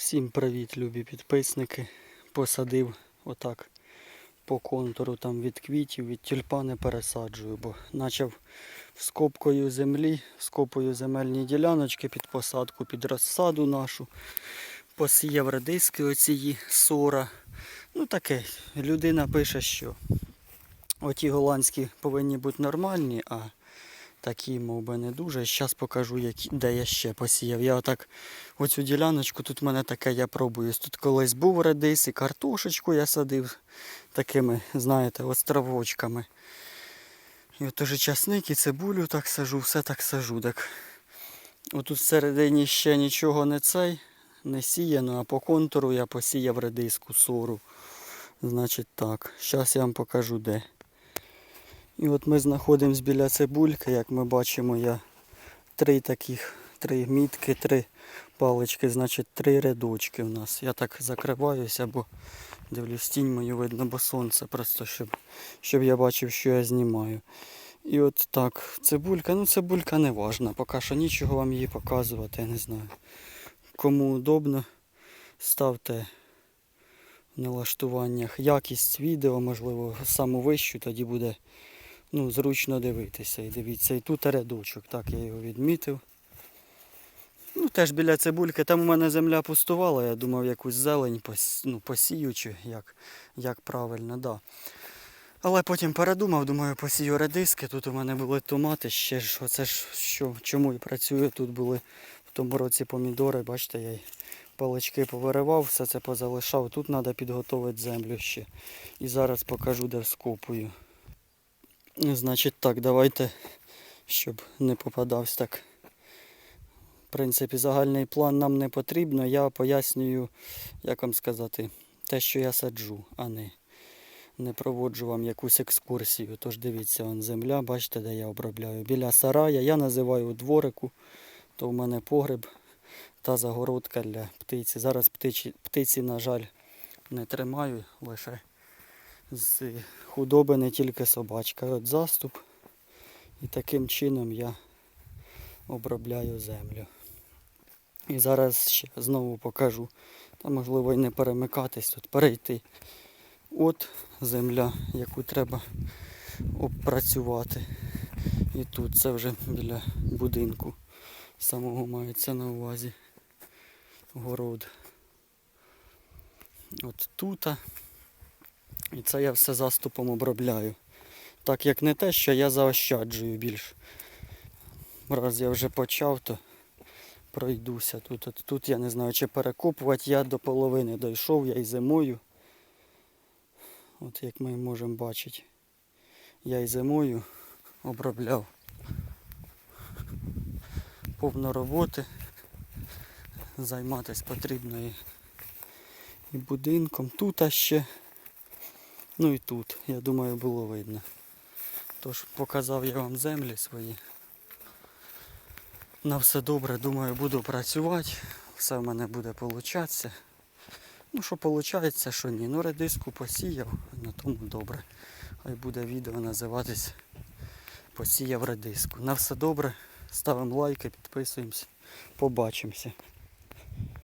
Всім привіт, любі підписники. Посадив отак по контуру там від квітів, від тюльпани пересаджую, бо почав скопкою землі, скопую земельні діляночки під посадку, під розсаду нашу. Посіяв редиски оцієї сора. Ну таке, людина пише, що оті голландські повинні бути нормальні, а такі, мов би, не дуже. Зараз покажу, які, де я ще посіяв. Я отак оцю діляночку, тут в мене таке, я пробую. Тут колись був редис і картошечку я садив такими, знаєте, островочками. І от уже часник і цибулю так сажу, все так сажу. Так. Отут всередині ще нічого не цей, не сіяно, а по контуру я посіяв редиску сору. Значить так, зараз я вам покажу де. І от ми знаходимося біля цибульки, як ми бачимо, я три таких, три мітки, три палички, значить три рядочки у нас. Я так закриваюся, бо дивлюсь, тінь мою видно, бо сонце просто, щоб, щоб я бачив, що я знімаю. І от так, цибулька, ну цибулька не важна, поки що нічого вам її показувати, я не знаю. Кому удобно, ставте в налаштуваннях якість відео, можливо, саму вищу, тоді буде ну, зручно дивитися. І дивіться, і тут рядочок, так я його відмітив. Ну, теж біля цибульки, там у мене земля пустувала, я думав якусь зелень ну, посію, як, як правильно, да. Але потім передумав, думаю, посію редиски. Тут у мене були томати, ще ж оце ж що, чому і працюю. Тут були в тому році помідори, бачите, я палички повиривав, все це позалишав. Тут треба підготувати землю ще. І зараз покажу, де вскопую. Значить так, давайте, щоб не попадався так. В принципі, загальний план нам не потрібно. Я пояснюю, як вам сказати, те, що я саджу, а не, не проводжу вам якусь екскурсію. Тож дивіться, вон земля, бачите, де я обробляю. Біля сарая, я називаю дворику, то в мене погреб та загородка для птиці. Зараз птичі, птиці, на жаль, не тримаю, лише з худоби не тільки собачка. От заступ. І таким чином я обробляю землю. І зараз ще знову покажу. Та можливо і не перемикатись, тут перейти. От земля, яку треба обпрацювати. І тут це вже біля будинку самого мається на увазі город. От тут. І це я все заступом обробляю. Так як не те, що я заощаджую більш. Раз я вже почав, то пройдуся. Тут, от, тут я не знаю, чи перекопувати. Я до половини дійшов, я і зимою. От як ми можемо бачити, я і зимою обробляв повно роботи. Займатися потрібно і, будинком. Тут а ще, ну і тут, я думаю, було видно. Тож показав я вам землі свої. На все добре, думаю, буду працювати. Все в мене буде получатися. Ну, що виходить, що ні. Ну, редиску посіяв, на тому добре. Хай буде відео називатись Посіяв редиску. На все добре. Ставимо лайки, підписуємося. Побачимося.